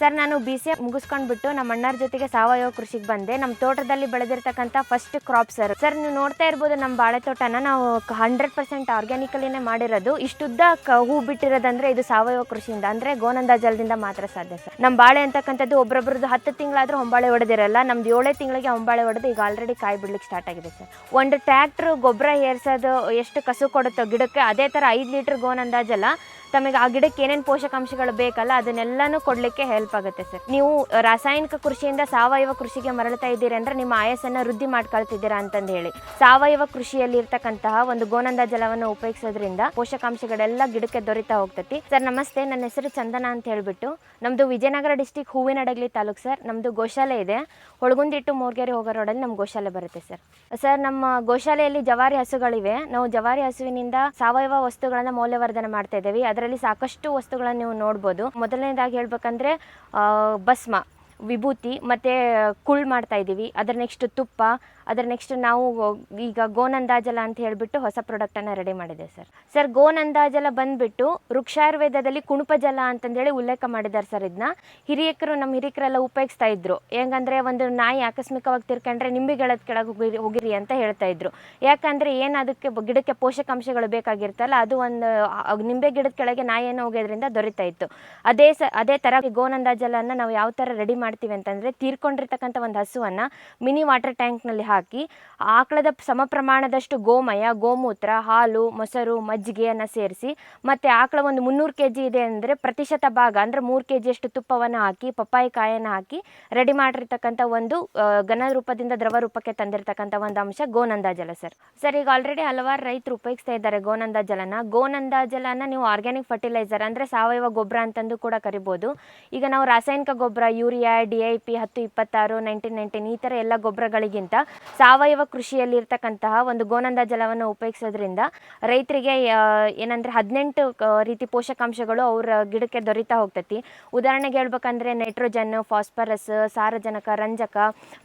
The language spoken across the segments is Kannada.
ಸರ್, ನಾನು ಬಿ ಸಿ ಎ ಮುಗಿಸ್ಕೊಂಡ್ಬಿಟ್ಟು ನಮ್ಮ ಅಣ್ಣರ ಜೊತೆಗೆ ಸಾವಯವ ಕೃಷಿಗೆ ಬಂದೆ. ನಮ್ಮ ತೋಟದಲ್ಲಿ ಬೆಳೆದಿರ್ತಕ್ಕಂಥ ಫಸ್ಟ್ ಕ್ರಾಪ್ ಸರ್ ಸರ್ ನೀವು ನೋಡ್ತಾ ಇರ್ಬೋದು ನಮ್ಮ ಬಾಳೆ ತೋಟನ ನಾವು ಹಂಡ್ರೆಡ್ ಪರ್ಸೆಂಟ್ ಆರ್ಗ್ಯಾನಿಕಲಿನೇ ಮಾಡಿರೋದು. ಇಷ್ಟುದ್ದ ಹೂ ಬಿಟ್ಟಿರೋದಂದ್ರೆ ಇದು ಸಾವಯವ ಕೃಷಿಯಿಂದ. ಅಂದ್ರೆ ಗೋನಂದ ಜಲದಿಂದ ಮಾತ್ರ ಸಾಧ್ಯ ಸರ್ ನಮ್ಮ ಬಾಳೆ ಅಂತಕ್ಕಂಥದ್ದು ಒಬ್ಬೊಬ್ರದ್ದು ಹತ್ತು ತಿಂಗಳಾದ್ರೂ ಹೊಂಬಾಳೆ ಹೊಡೆದಿರಲ್ಲ ನಮ್ದು ಏಳೇ ತಿಂಗಳಿಗೆ ಹೊಂಬಾಳೆ ಹೊಡೆದು ಈಗ ಆಲ್ರೆಡಿ ಕಾಯಿ ಬಿಡ್ಲಿಕ್ಕೆ ಸ್ಟಾರ್ಟ್ ಆಗಿದೆ ಸರ್ ಒಂದು ಟ್ರ್ಯಾಕ್ಟ್ರ್ ಗೊಬ್ಬರ ಏರ್ಸೋದು ಎಷ್ಟು ಕಸು ಕೊಡುತ್ತೋ ಗಿಡಕ್ಕೆ ಅದೇ ಥರ ಐದು ಲೀಟ್ರ್ ಗೋನಂದಾಜಲ್ಲ ತಮಗೆ ಆ ಗಿಡಕ್ಕೆ ಏನೇನು ಪೋಷಕಾಂಶಗಳು ಬೇಕಲ್ಲ ಅದನ್ನೆಲ್ಲನೂ ಕೊಡಲಿಕ್ಕೆ ಹೆಲ್ಪ್ ಆಗುತ್ತೆ ಸರ್. ನೀವು ರಾಸಾಯನಿಕ ಕೃಷಿಯಿಂದ ಸಾವಯವ ಕೃಷಿಗೆ ಮರಳ್ತಾ ಇದ್ದೀರಿ ಅಂದ್ರೆ ನಿಮ್ಮ ಆಯಸ್ಸನ್ನ ವೃದ್ಧಿ ಮಾಡ್ಕೊಳ್ತಿದ್ದೀರಾ ಅಂತಂದು ಹೇಳಿ. ಸಾವಯವ ಕೃಷಿಯಲ್ಲಿ ಇರ್ತಕ್ಕಂತಹ ಒಂದು ಗೋನಂದ ಜಲವನ್ನು ಉಪಯೋಗಿಸೋದ್ರಿಂದ ಪೋಷಕಾಂಶಗಳೆಲ್ಲ ಗಿಡಕ್ಕೆ ದೊರೀತಾ ಹೋಗ್ತತಿ. ಸರ್, ನಮಸ್ತೆ, ನನ್ನ ಹೆಸರು ಚಂದನ ಅಂತ ಹೇಳ್ಬಿಟ್ಟು. ನಮ್ದು ವಿಜಯನಗರ ಡಿಸ್ಟಿಕ್ ಹೂವಿನಡಗಲಿ ತಾಲೂಕು ಸರ್. ನಮ್ದು ಗೋಶಾಲೆ ಇದೆ. ಹೊಳಗುಂದಿಟ್ಟು ಮೋರ್ಗೆರೆ ಹೋಗೋ ರೋಡಲ್ಲಿ ನಮ್ಮ ಗೋಶಾಲೆ ಬರುತ್ತೆ ಸರ್. ಸರ್, ನಮ್ಮ ಗೋಶಾಲೆಯಲ್ಲಿ ಜವಾರಿ ಹಸುಗಳಿವೆ. ನಾವು ಜವಾರಿ ಹಸುವಿನಿಂದ ಸಾವಯವ ವಸ್ತುಗಳನ್ನ ಮೌಲ್ಯವರ್ಧನೆ ಮಾಡ್ತಾ ಇದ್ದೀವಿ. ಅದರಲ್ಲಿ ಸಾಕಷ್ಟು ವಸ್ತುಗಳನ್ನ ನೀವು ನೋಡ್ಬೋದು. ಮೊದಲನೇದಾಗಿ ಹೇಳ್ಬೇಕಂದ್ರೆ ಭಸ್ಮ ವಿಭೂತಿ ಮತ್ತು ಕುಳ್ ಮಾಡ್ತಾ ಇದ್ದೀವಿ. ಅದರ ನೆಕ್ಸ್ಟ್ ತುಪ್ಪ ಅದರ ನೆಕ್ಸ್ಟ್ ನಾವು ಈಗ ಗೋನಂದಾಜಲ ಅಂತ ಹೇಳಿಬಿಟ್ಟು ಹೊಸ ಪ್ರಾಡಕ್ಟನ್ನು ರೆಡಿ ಮಾಡಿದೆ ಸರ್ ಸರ್ ಗೋನಂದಾಜಲ ಬಂದ್ಬಿಟ್ಟು ವೃಕ್ಷಾಯುರ್ವೇದದಲ್ಲಿ ಕುಣುಪ ಜಲ ಅಂತಂದೇಳಿ ಉಲ್ಲೇಖ ಮಾಡಿದ್ದಾರೆ ಸರ್ ಇದನ್ನ ಹಿರಿಯಕರು ನಮ್ಮ ಹಿರಿಯಕರೆಲ್ಲ ಉಪಯೋಗಿಸ್ತಾ ಇದ್ರು. ಹೆಂಗಂದ್ರೆ ಒಂದು ನಾಯಿ ಆಕಸ್ಮಿಕವಾಗಿ ತಿರ್ಕೊಂಡ್ರೆ ಗಿಡದ ಕೆಳಗೆ ಹೋಗಿ ಹೋಗಿರಿ ಅಂತ ಹೇಳ್ತಾ ಇದ್ರು. ಯಾಕಂದ್ರೆ ಏನು ಅದಕ್ಕೆ ಗಿಡಕ್ಕೆ ಪೋಷಕಾಂಶಗಳು ಬೇಕಾಗಿರ್ತಲ್ಲ, ಅದು ಒಂದು ನಿಂಬೆ ಗಿಡದ ಕೆಳಗೆ ನಾಯಿಯನ್ನು ಹೋಗೋದ್ರಿಂದ ದೊರೀತಾ ಇತ್ತು. ಅದೇ ಸ, ಅದೇ ಥರ ಗೋನಂದಾಜಲನ್ನು ಜಲನ ನಾವು ಯಾವ ಥರ ರೆಡಿ ಮಾಡ್ತೀವಿ ಅಂತಂದರೆ ತೀರ್ಕೊಂಡಿರ್ತಕ್ಕಂಥ ಒಂದು ಹಸುವನ್ನು ಮಿನಿ ವಾಟರ್ ಟ್ಯಾಂಕ್ನಲ್ಲಿ ಹಾಕಿ ಆಕಳದ ಸಮ ಪ್ರಮಾಣದಷ್ಟು ಗೋಮಯ, ಗೋಮೂತ್ರ, ಹಾಲು, ಮೊಸರು, ಮಜ್ಜಿಗೆಯನ್ನು ಸೇರಿಸಿ, ಮತ್ತು ಆಕಳ ಒಂದು ಮುನ್ನೂರು ಕೆ ಜಿ ಇದೆ ಅಂದರೆ ಪ್ರತಿಶತ ಭಾಗ ಅಂದರೆ ಮೂರು ಕೆ ಜಿಯಷ್ಟು ತುಪ್ಪವನ್ನು ಹಾಕಿ, ಪಪ್ಪಾಯಿ ಕಾಯನ್ನು ಹಾಕಿ ರೆಡಿ ಮಾಡಿರ್ತಕ್ಕಂಥ ಒಂದು ಘನ ರೂಪದಿಂದ ದ್ರವ ರೂಪಕ್ಕೆ ತಂದಿರತಕ್ಕಂಥ ಒಂದು ಅಂಶ ಗೋನಂದ ಜಲ ಸರ್ ಸರ್ ಈಗ ಆಲ್ರೆಡಿ ಹಲವಾರು ರೈತರು ಉಪಯೋಗಿಸ್ತಾ ಇದ್ದಾರೆ ಗೋನಂದ ಜಲನ. ಗೋನಂದ ಜಲನ ನೀವು ಆರ್ಗ್ಯಾನಿಕ್ ಫರ್ಟಿಲೈಸರ್ ಅಂದರೆ ಸಾವಯವ ಗೊಬ್ಬರ ಅಂತಂದು ಕೂಡ ಕರಿಬೋದು. ಈಗ ನಾವು ರಾಸಾಯನಿಕ ಗೊಬ್ಬರ, ಯೂರಿಯಾ ಡಿ ಐ ಪಿ ಹತ್ತು, ಇಪ್ಪತ್ತಾರು ನೈನ್ಟೀನ್ ನೈನ್ಟೀನ್ ಈ ಥರ ಎಲ್ಲ ಗೊಬ್ಬರಗಳಿಗಿಂತ ಸಾವಯವ ಕೃಷಿಯಲ್ಲಿ ಇರ್ತಕ್ಕಂತಹ ಒಂದು ಗೋನಂದ ಜಲವನ್ನು ಉಪಯೋಗಿಸೋದ್ರಿಂದ ರೈತರಿಗೆ ಏನಂದ್ರೆ ಹದಿನೆಂಟು ರೀತಿ ಪೋಷಕಾಂಶಗಳು ಅವ್ರ ಗಿಡಕ್ಕೆ ದೊರೀತಾ ಹೋಗ್ತೈತಿ. ಉದಾಹರಣೆಗೆ ಹೇಳ್ಬೇಕಂದ್ರೆ ನೈಟ್ರೋಜನ್ ಫಾಸ್ಫರಸ್ ಸಾರಜನಕ, ರಂಜಕ,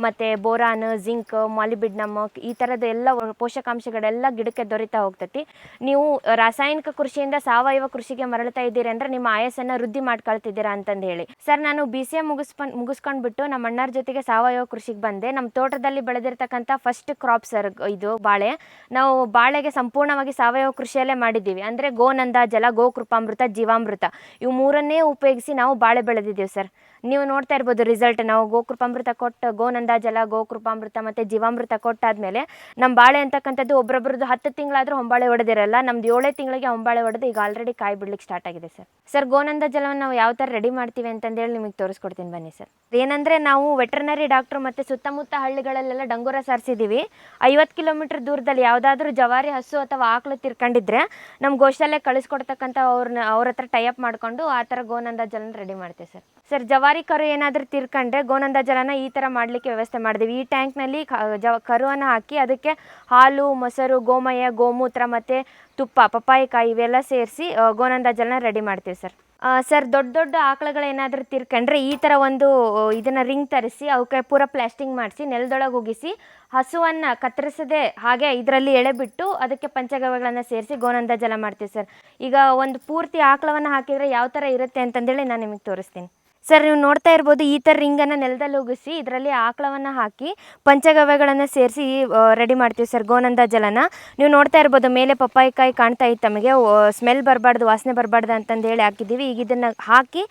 ಮತ್ತೆ ಬೋರಾನ್, ಜಿಂಕ್ ಮಾಲಿಬಿಡ್ನಮ್ ಈ ಥರದ ಎಲ್ಲ ಪೋಷಕಾಂಶಗಳೆಲ್ಲ ಗಿಡಕ್ಕೆ ದೊರೀತಾ ಹೋಗ್ತೈತಿ. ನೀವು ರಾಸಾಯನಿಕ ಕೃಷಿಯಿಂದ ಸಾವಯವ ಕೃಷಿಗೆ ಮರಳ್ತಾ ಇದ್ದೀರಿ ಅಂದ್ರೆ ನಿಮ್ಮ ಆಯಸ್ಸನ್ನ ವೃದ್ಧಿ ಮಾಡ್ಕೊಳ್ತಿದ್ದೀರಾ ಅಂತಂದು ಹೇಳಿ. ಸರ್, ನಾನು ಬಿ ಸಿ ಎ ಮುಗಿಸ್ಕೊಂಡು ಮುಗಿಸ್ಕೊಂಡ್ಬಿಟ್ಟು ನಮ್ಮ ಅಣ್ಣರ ಜೊತೆಗೆ ಸಾವಯವ ಕೃಷಿಗೆ ಬಂದೆ. ನಮ್ಮ ತೋಟದಲ್ಲಿ ಬೆಳೆದಿರ್ತಕ್ಕಂಥ ಫಸ್ಟ್ ಕ್ರಾಪ್ ಸರ್ ಇದು ಬಾಳೆ. ನಾವು ಬಾಳೆಗೆ ಸಂಪೂರ್ಣವಾಗಿ ಸಾವಯವ ಕೃಷಿಯಲ್ಲೇ ಮಾಡಿದ್ದೀವಿ. ಅಂದರೆ ಗೋನಂದ, ಜಲ, ಗೋಕೃಪಾಮೃತ, ಜೀವಾಮೃತ. ಇವು ಮೂರನ್ನೇ ಉಪಯೋಗಿಸಿ ನಾವು ಬಾಳೆ ಬೆಳೆದಿದ್ದೀವಿ ಸರ್ ನೀವು ನೋಡ್ತಾ ಇರ್ಬೋದು ರಿಸಲ್ಟ್ ನಾವು ಗೋಕೃಪಾಮೃತ ಕೊಟ್ಟು ಗೋನಂದ ಜಲ ಗೋಕೃಪಾಮೃತ ಮತ್ತು ಜೀವಾಮೃತ ಕೊಟ್ಟಾದ್ಮೇಲೆ ನಮ್ಮ ಬಾಳೆ ಅಂತಕ್ಕಂಥದ್ದು ಒಬ್ಬೊಬ್ರದ್ದು ಹತ್ತು ತಿಂಗಳಾದರೂ ಹೊಂಬಾಳೆ ಹೊಡೆದಿರಲ್ಲ ನಮ್ದು ಏಳೇ ತಿಂಗಳಿಗೆ ಹೊಂಬಾಳೆ ಹೊಡೆದು ಈಗ ಆಲ್ರೆಡಿ ಕಾಯಿ ಬಿಡ್ಲಿಕ್ಕೆ ಸ್ಟಾರ್ಟ್ ಆಗಿದೆ ಸರ್ ಸರ್ ಗೋನಂದ ಜಲವನ್ನು ನಾವು ಯಾವ ಥರ ರೆಡಿ ಮಾಡ್ತೀವಿ ಅಂತಂದೇಳಿ ನಿಮಗೆ ತೋರಿಸ್ಕೊಡ್ತೀನಿ ಬನ್ನಿ ಸರ್ ಏನಂದರೆ ನಾವು ವೆಟರ್ನರಿ ಡಾಕ್ಟ್ರು ಮತ್ತು ಸುತ್ತಮುತ್ತ ಹಳ್ಳಿಗಳಲ್ಲೆಲ್ಲ ಡಂಗೂರ ಸಾರಿಸಿದ್ದೀವಿ ಐವತ್ತು ಕಿಲೋಮೀಟರ್ ದೂರದಲ್ಲಿ ಯಾವುದಾದ್ರೂ ಜವಾರಿ, ಹಸು ಅಥವಾ ಆಕಳು ತಿರ್ಕೊಂಡಿದ್ರೆ ನಮ್ಮ ಗೋಶಾಲೆ ಕಳಿಸ್ಕೊಡ್ತಕ್ಕಂಥ ಅವ್ರನ್ನ ಅವ್ರ ಹತ್ರ ಟೈಅಪ್ ಮಾಡಿಕೊಂಡು ಆ ಥರ ಗೋನಂದ ಜಲನ ರೆಡಿ ಮಾಡ್ತೀವಿ ಸರ್ ಸರ್, ಜವಾರಿ ಕರು ಏನಾದರೂ ತಿರ್ಕೊಂಡ್ರೆ ಗೋನಂದ ಜಲನ ಈ ಥರ ಮಾಡಲಿಕ್ಕೆ ವ್ಯವಸ್ಥೆ ಮಾಡಿದ್ವಿ. ಈ ಟ್ಯಾಂಕ್ನಲ್ಲಿ ಜವ ಕರುವನ್ನು ಹಾಕಿ ಅದಕ್ಕೆ ಹಾಲು, ಮೊಸರು, ಗೋಮಯ, ಗೋಮೂತ್ರ ಮತ್ತು ತುಪ್ಪ ಪಪ್ಪಾಯಿಕಾಯಿ ಇವೆಲ್ಲ ಸೇರಿಸಿ ಗೋನಂದ ಜಲನ ರೆಡಿ ಮಾಡ್ತೀವಿ ಸರ್. ಸರ್, ದೊಡ್ಡ ದೊಡ್ಡ ಆಕಳುಗಳೇನಾದರೂ ತಿರ್ಕೊಂಡ್ರೆ ಈ ಥರ ಒಂದು ಇದನ್ನು ರಿಂಗ್ ತರಿಸಿ ಅವಕ್ಕೆ ಪೂರ ಪ್ಲಾಸ್ಟಿಂಗ್ ಮಾಡಿಸಿ ನೆಲದೊಳಗೆ ಉಗಿಸಿ ಹಸುವನ್ನು ಕತ್ತರಿಸದೆ ಹಾಗೆ ಇದರಲ್ಲಿ ಎಳೆ ಬಿಟ್ಟು ಅದಕ್ಕೆ ಪಂಚಗವ್ಯಗಳನ್ನು ಸೇರಿಸಿ ಗೋನಂದ ಜಲ ಮಾಡ್ತೀವಿ ಸರ್. ಈಗ ಒಂದು ಪೂರ್ತಿ ಆಕಳವನ್ನು ಹಾಕಿದರೆ ಯಾವ ಥರ ಇರುತ್ತೆ ಅಂತಂದೇಳಿ ನಾನು ನಿಮಗೆ ತೋರಿಸ್ತೀನಿ. ಸರ್ ನೀವು ನೋಡ್ತಾ ಇರ್ಬೋದು, ಈ ಥರ ರಿಂಗನ್ನು ನೆಲದಲ್ಲಿ ಉಗಿಸಿ, ಇದರಲ್ಲಿ ಆಕಳವನ್ನು ಹಾಕಿ, ಪಂಚಗವ್ಯಗಳನ್ನು ಸೇರಿಸಿ ರೆಡಿ ಮಾಡ್ತೀವಿ ಸರ್ ಗೋನಂದ ಜಲನ. ನೀವು ನೋಡ್ತಾ ಇರ್ಬೋದು, ಮೇಲೆ ಪಪ್ಪಾಯಿಕಾಯಿ ಕಾಣ್ತಾ ಇತ್ತು ತಮಗೆ ಸ್ಮೆಲ್ ಬರಬಾರ್ದು, ವಾಸನೆ ಬರಬಾರ್ದು ಅಂತಂದು ಹೇಳಿ ಹಾಕಿದ್ದೀವಿ. ಈಗ ಇದನ್ನು ಹಾಕಿ,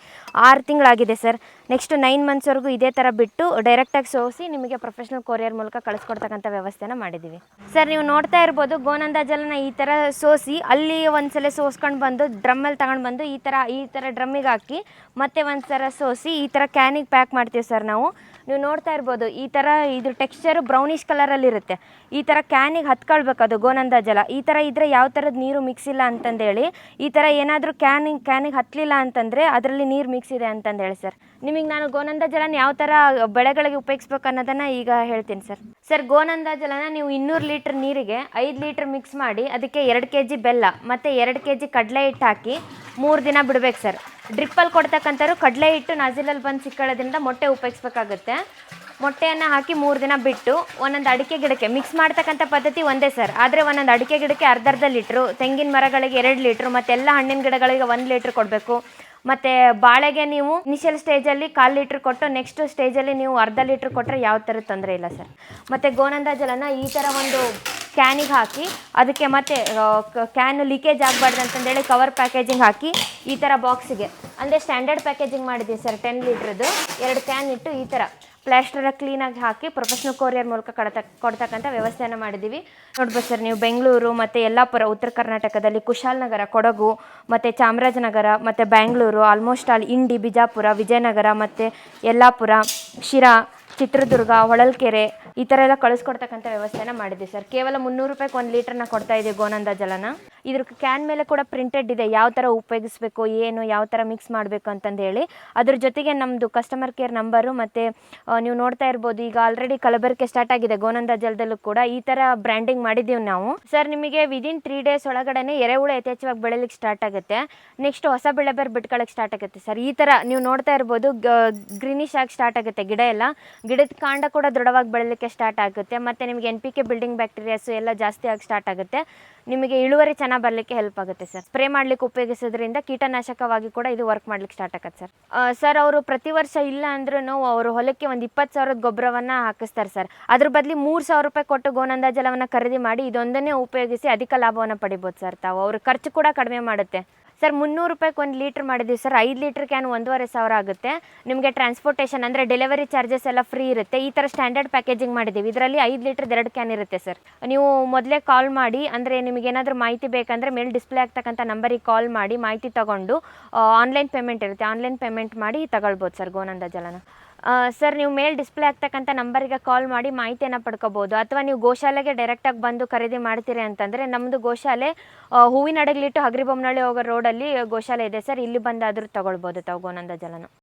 ಆರು ತಿಂಗಳಾಗಿದೆ ಸರ್ ನೆಕ್ಸ್ಟ್ ನೈನ್ ಮಂತ್ಸ್ವರೆಗೂ ಇದೇ ಥರ ಬಿಟ್ಟು ಡೈರೆಕ್ಟಾಗಿ ಸೋಸಿ, ನಿಮಗೆ ಪ್ರೊಫೆಷ್ನಲ್ ಕೊರಿಯರ್ ಮೂಲಕ ಕಳಿಸ್ಕೊಡ್ತಕ್ಕಂಥ ವ್ಯವಸ್ಥೆನ ಮಾಡಿದ್ದೀವಿ. ಸರ್ ನೀವು ನೋಡ್ತಾ ಇರ್ಬೋದು, ಗೋನಂದ ಜಲನ ಈ ಥರ ಸೋಸಿ, ಅಲ್ಲಿ ಒಂದ್ಸಲ ಸೋಸ್ಕೊಂಡು ಬಂದು ಡ್ರಮ್ಮಲ್ಲಿ ತಗೊಂಡು ಬಂದು, ಈ ಥರ ಈ ಥರ ಡ್ರಮ್ಮಿಗೆ ಹಾಕಿ, ಮತ್ತೆ ಒಂದು ಸೋಸಿ ಈ ಥರ ಕ್ಯಾನಿಗೆ ಪ್ಯಾಕ್ ಮಾಡ್ತೀವಿ ಸರ್ ನಾವು. ನೀವು ನೋಡ್ತಾ ಇರ್ಬೋದು, ಈ ಥರ ಇದ್ರ ಟೆಕ್ಸ್ಚರ್ ಬ್ರೌನಿಷ್ ಕಲರಲ್ಲಿರುತ್ತೆ ಈ ಥರ ಕ್ಯಾನಿಗೆ ಹತ್ಕೊಳ್ಬೇಕು ಅದು ಗೋನಂದ ಜಲ. ಈ ಥರ ಇದ್ದರೆ ಯಾವ ಥರದ ನೀರು ಮಿಕ್ಸ್ ಇಲ್ಲ ಅಂತಂದೇಳಿ, ಈ ಥರ ಏನಾದರೂ ಕ್ಯಾನಿಂಗ್ ಕ್ಯಾನಿಗೆ ಹತ್ತಲಿಲ್ಲ ಅಂತಂದರೆ ಅದರಲ್ಲಿ ನೀರು ಮಿಕ್ಸ್ ಇದೆ ಅಂತಂದೇಳಿ ಸರ್ ನಿಮಗೆ ನಾನು ಗೋನಂದ ಜಲನ ಯಾವ ಥರ ಬೆಳೆಗಳಿಗೆ ಉಪಯೋಗಿಸ್ಬೇಕು ಅನ್ನೋದನ್ನು ಈಗ ಹೇಳ್ತೀನಿ ಸರ್ ಸರ್ ಗೋನಂದ ಜಲನ ನೀವು ಇನ್ನೂರು ಲೀಟ್ರ್ ನೀರಿಗೆ ಐದು ಲೀಟ್ರ್ ಮಿಕ್ಸ್ ಮಾಡಿ, ಅದಕ್ಕೆ ಎರಡು ಕೆ ಜಿ ಬೆಲ್ಲ ಮತ್ತು ಎರಡು ಕೆ ಜಿ ಕಡಲೆ ಹಿಟ್ಟು ಹಾಕಿ ಮೂರು ದಿನ ಬಿಡ್ಬೇಕು ಸರ್. ಡ್ರಿಪ್ಪಲ್ಲಿ ಕೊಡ್ತಕ್ಕಂಥವ್ರು ಕಡಲೆ ಹಿಟ್ಟು ನಾಜಿಲಲ್ಲಿ ಬಂದು ಸಿಕ್ಕೊಳ್ಳೋದ್ರಿಂದ ಮೊಟ್ಟೆ ಉಪಯೋಗಿಸ್ಬೇಕಾಗುತ್ತೆ. ಮೊಟ್ಟೆಯನ್ನು ಹಾಕಿ ಮೂರು ದಿನ ಬಿಟ್ಟು ಒಂದೊಂದು ಅಡಿಕೆ ಗಿಡಕ್ಕೆ ಮಿಕ್ಸ್ ಮಾಡ್ತಕ್ಕಂಥ ಪದ್ಧತಿ ಒಂದೇ ಸರ್. ಆದರೆ ಒಂದೊಂದು ಅಡಿಕೆ ಗಿಡಕ್ಕೆ ಅರ್ಧ ಅರ್ಧ ಲೀಟ್ರು, ತೆಂಗಿನ ಮರಗಳಿಗೆ ಎರಡು ಲೀಟ್ರು, ಮತ್ತು ಎಲ್ಲ ಹಣ್ಣಿನ ಗಿಡಗಳಿಗೆ ಒಂದು ಲೀಟ್ರ್ ಕೊಡಬೇಕು. ಮತ್ತು ಬಾಳೆಗೆ ನೀವು ಇನಿಷಿಯಲ್ ಸ್ಟೇಜಲ್ಲಿ ಕಾಲು ಲೀಟ್ರ್ ಕೊಟ್ಟು ನೆಕ್ಸ್ಟ್ ಸ್ಟೇಜಲ್ಲಿ ನೀವು ಅರ್ಧ ಲೀಟ್ರ್ ಕೊಟ್ಟರೆ ಯಾವ ಥರದ ತೊಂದರೆ ಇಲ್ಲ ಸರ್. ಮತ್ತು ಗೋನಂದ ಜಲನ ಈ ಥರ ಒಂದು ಕ್ಯಾನಿಗೆ ಹಾಕಿ, ಅದಕ್ಕೆ ಮತ್ತೆ ಕ್ಯಾನ್ ಲೀಕೇಜ್ ಆಗಬಾರ್ದು ಅಂತಂದೇಳಿ ಕವರ್ ಪ್ಯಾಕೇಜಿಂಗ್ ಹಾಕಿ ಈ ಥರ ಬಾಕ್ಸಿಗೆ ಅಂದರೆ ಸ್ಟ್ಯಾಂಡರ್ಡ್ ಪ್ಯಾಕೇಜಿಂಗ್ ಮಾಡಿದ್ದೀವಿ ಸರ್ ಟೆನ್ ಲೀಟ್ರದ್ದು. ಎರಡು ಕ್ಯಾನ್ ಇಟ್ಟು ಈ ಥರ ಪ್ಲಾಸ್ಟರ ಕ್ಲೀನಾಗಿ ಹಾಕಿ ಪ್ರೊಫೆಷನಲ್ ಕೊರಿಯರ್ ಮೂಲಕ ಕಡತ, ಕೊಡ್ತಕ್ಕಂಥ ವ್ಯವಸ್ಥೆಯನ್ನು ಮಾಡಿದ್ದೀವಿ. ನೋಡ್ಬೋದು ಸರ್ ನೀವು ಬೆಂಗಳೂರು ಮತ್ತು ಯಲ್ಲಾಪುರ, ಉತ್ತರ ಕರ್ನಾಟಕದಲ್ಲಿ ಕುಶಾಲನಗರ, ಕೊಡಗು ಮತ್ತು ಚಾಮರಾಜನಗರ ಮತ್ತು ಬ್ಯಾಂಗ್ಳೂರು ಆಲ್ಮೋಸ್ಟ್ ಆಲ್ ಇಂಡಿ ಬಿಜಾಪುರ, ವಿಜಯನಗರ ಮತ್ತು ಯಲ್ಲಾಪುರ, ಶಿರಾ ಚಿತ್ರದುರ್ಗ, ಹೊಳಲ್ಕೆರೆ, ಈ ಥರ ಎಲ್ಲ ಕಳಿಸ್ಕೊಡ್ತಕ್ಕಂಥ ವ್ಯವಸ್ಥೆನ ಮಾಡಿದ್ದೆ ಸರ್. ಕೇವಲ ಮುನ್ನೂರು ರೂಪಾಯಿಗೆ ಒಂದು ಲೀಟ್ರನ್ನ ಕೊಡ್ತಾ ಇದ್ದೀವಿ ಗೋನಂದ ಜಲನ. ಇದ್ರ ಕ್ಯಾನ್ ಮೇಲೆ ಕೂಡ ಪ್ರಿಂಟೆಡ್ ಇದೆ. ಯಾವ ಥರ ಉಪಯೋಗಿಸ್ಬೇಕು, ಏನು, ಯಾವ ಥರ ಮಿಕ್ಸ್ ಮಾಡಬೇಕು ಅಂತಂದೇಳಿ ಅದ್ರ ಜೊತೆಗೆ ನಮ್ಮದು ಕಸ್ಟಮರ್ ಕೇರ್ ನಂಬರು ಮತ್ತು ನೀವು ನೋಡ್ತಾ ಇರ್ಬೋದು, ಈಗ ಆಲ್ರೆಡಿ ಕಲಬೆರಕೆ ಸ್ಟಾರ್ಟ್ ಆಗಿದೆ. ಗೋನಂದ ಜಲದಲ್ಲೂ ಕೂಡ ಈ ಥರ ಬ್ರ್ಯಾಂಡಿಂಗ್ ಮಾಡಿದ್ದೀವಿ ನಾವು. ಸರ್ ನಿಮಗೆ ವಿದಿನ್ ತ್ರೀ ಡೇಸ್ ಒಳಗಡೆ ಎರೆಹುಳು ಯಥೇಚ್ಛವಾಗಿ ಬೆಳಿಲಿಕ್ಕೆ ಸ್ಟಾರ್ಟ್ ಆಗುತ್ತೆ. ನೆಕ್ಸ್ಟ್ ಹೊಸ ಬೆಳೆ ಬೇರೆ ಬಿಟ್ಕೊಳ್ಳೋಕೆ ಸ್ಟಾರ್ಟ್ ಆಗುತ್ತೆ. ಸರ್ ಈ ಥರ ನೀವು ನೋಡ್ತಾ ಇರ್ಬೋದು ಗ್ರೀನಿಶ್ ಆಗಿ ಸ್ಟಾರ್ಟ್ ಆಗುತ್ತೆ ಗಿಡ ಎಲ್ಲ. ಗಿಡದ ಕಾಂಡ ಕೂಡ ದೃಢವಾಗಿ ಬೆಳಲಿಕ್ಕೆ ಸ್ಟಾರ್ಟ್ ಆಗುತ್ತೆ. ಮತ್ತು ನಿಮಗೆ N P K building bacterias ಎಲ್ಲ ಜಾಸ್ತಿ ಆಗಿ ಸ್ಟಾರ್ಟ್ ಆಗುತ್ತೆ. ನಿಮಗೆ ಇಳುವರಿ ಚೆನ್ನಾಗಿ ಬರಲಿಕ್ಕೆ ಹೆಲ್ಪ್ ಆಗುತ್ತೆ ಸರ್ ಸ್ಪ್ರೇ ಮಾಡ್ಲಿಕ್ಕೆ ಉಪಯೋಗಿಸೋದ್ರಿಂದ ಕೀಟನಾಶಕವಾಗಿ ಕೂಡ ಇದು ವರ್ಕ್ ಮಾಡ್ಲಿಕ್ಕೆ ಸ್ಟಾರ್ಟ್ ಆಗುತ್ತೆ ಸರ್ ಸರ್ ಅವರು ಪ್ರತಿ ವರ್ಷ ಇಲ್ಲ ಅಂದ್ರೂ ಅವರು ಹೊಲಕ್ಕೆ ಒಂದು ಇಪ್ಪತ್ತು ಸಾವಿರದ ಗೊಬ್ಬರವನ್ನ ಹಾಕಿಸ್ತಾರೆ ಸರ್ ಅದ್ರ ಬದಲಿ ಮೂರು ಸಾವಿರ ರೂಪಾಯಿ ಕೊಟ್ಟು ಗೋನಂದ ಜಲವನ್ನು ಖರೀದಿ ಮಾಡಿ ಇದೊಂದನ್ನೇ ಉಪಯೋಗಿಸಿ ಅಧಿಕ ಲಾಭವನ್ನು ಪಡಿಬೋದು ಸರ್ ತಾವು ಅವ್ರ ಖರ್ಚು ಕೂಡ ಕಡಿಮೆ ಮಾಡುತ್ತೆ. ಸರ್ ಮುನ್ನೂರು ರೂಪಾಯಿಗೆ ಒಂದು ಲೀಟ್ರ್ ಮಾಡಿದ್ದೀವಿ ಸರ್ ಐದು ಲೀಟ್ರ್ ಕ್ಯಾನ್ ಒಂದೂವರೆ ಸಾವಿರ ಆಗುತ್ತೆ. ನಿಮಗೆ ಟ್ರಾನ್ಸ್ಪೋರ್ಟೇಷನ್ ಅಂದರೆ ಡೆಲಿವರಿ ಚಾರ್ಜಸ್ ಎಲ್ಲ ಫ್ರೀ ಇರುತ್ತೆ. ಈ ಥರ ಸ್ಟ್ಯಾಂಡರ್ಡ್ ಪ್ಯಾಕೇಜಿಂಗ್ ಮಾಡಿದ್ದೀವಿ. ಇದರಲ್ಲಿ ಐದು ಲೀಟ್ರ್ ಎರಡು ಕ್ಯಾನ್ ಇರುತ್ತೆ ಸರ್ ನೀವು ಮೊದಲೇ ಕಾಲ್ ಮಾಡಿ, ಅಂದರೆ ನಿಮಗೆ ಏನಾದರೂ ಮಾಹಿತಿ ಬೇಕಂದರೆ ಮೇಲೆ ಡಿಸ್ಪ್ಲೇ ಆಗ್ತಕ್ಕಂಥ ನಂಬರಿಗೆ ಕಾಲ್ ಮಾಡಿ ಮಾಹಿತಿ ತೊಗೊಂಡು ಆನ್ಲೈನ್ ಪೇಮೆಂಟ್ ಇರುತ್ತೆ. ಆನ್ಲೈನ್ ಪೇಮೆಂಟ್ ಮಾಡಿ ತಗೊಳ್ಬೋದು ಸರ್ ಗೋನಂದ ಜಲನ. ಸರ್, ನೀವು ಮೇಲ್ ಡಿಸ್ಪ್ಲೇ ಆಗ್ತಕ್ಕಂಥ ನಂಬರಿಗೆ ಕಾಲ್ ಮಾಡಿ ಮಾಹಿತಿಯನ್ನು ಪಡ್ಕೋಬೋದು. ಅಥವಾ ನೀವು ಗೋಶಾಲೆಗೆ ಡೈರೆಕ್ಟಾಗಿ ಬಂದು ಖರೀದಿ ಮಾಡ್ತೀರಿ ಅಂತಂದರೆ ನಮ್ಮದು ಗೋಶಾಲೆ ಹೂವಿನ ಹಡಗಲಿಟ್ಟು ಹಗರಿಬೊಮ್ಮನಹಳ್ಳಿ ಹೋಗೋ ರೋಡಲ್ಲಿ ಗೋಶಾಲೆ ಇದೆ ಸರ್. ಇಲ್ಲಿ ಬಂದಾದರೂ ತಗೊಳ್ಬೋದು ತಾವು ಗೋನಂದ ಜಲನ.